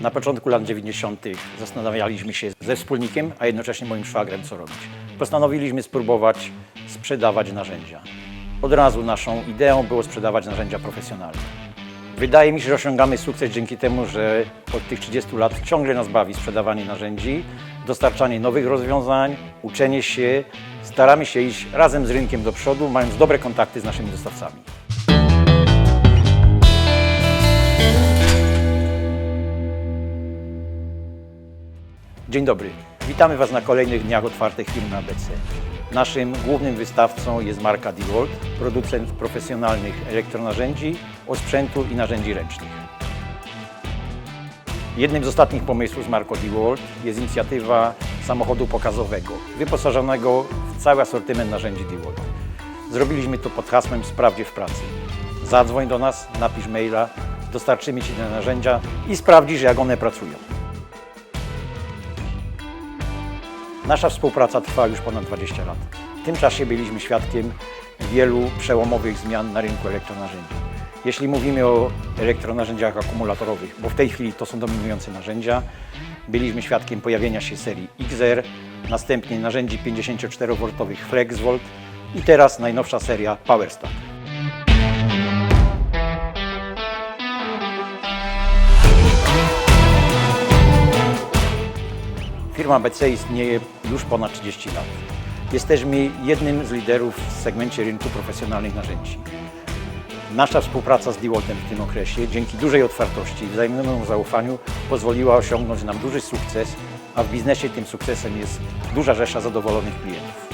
Na początku lat 90. zastanawialiśmy się ze wspólnikiem, a jednocześnie moim szwagrem, co robić. Postanowiliśmy spróbować sprzedawać narzędzia. Od razu naszą ideą było sprzedawać narzędzia profesjonalne. Wydaje mi się, że osiągamy sukces dzięki temu, że od tych 30 lat ciągle nas bawi sprzedawanie narzędzi, dostarczanie nowych rozwiązań, uczenie się. Staramy się iść razem z rynkiem do przodu, mając dobre kontakty z naszymi dostawcami. Dzień dobry. Witamy Was na kolejnych dniach otwartych firmy ABC. Naszym głównym wystawcą jest marka DeWalt, producent profesjonalnych elektronarzędzi, osprzętu i narzędzi ręcznych. Jednym z ostatnich pomysłów z marką DeWalt jest inicjatywa samochodu pokazowego, wyposażonego w cały asortyment narzędzi DeWalt. Zrobiliśmy to pod hasłem Sprawdzie w pracy. Zadzwoń do nas, napisz maila, dostarczymy Ci te narzędzia i sprawdzisz, jak one pracują. Nasza współpraca trwa już ponad 20 lat. W tym czasie byliśmy świadkiem wielu przełomowych zmian na rynku elektronarzędzi. Jeśli mówimy o elektronarzędziach akumulatorowych, bo w tej chwili to są dominujące narzędzia, byliśmy świadkiem pojawienia się serii XR, następnie narzędzi 54V FlexVolt i teraz najnowsza seria PowerStack. Firma BC istnieje już ponad 30 lat. Jesteśmy jednym z liderów w segmencie rynku profesjonalnych narzędzi. Nasza współpraca z DeWaltem w tym okresie, dzięki dużej otwartości i wzajemnemu zaufaniu, pozwoliła osiągnąć nam duży sukces, a w biznesie tym sukcesem jest duża rzesza zadowolonych klientów.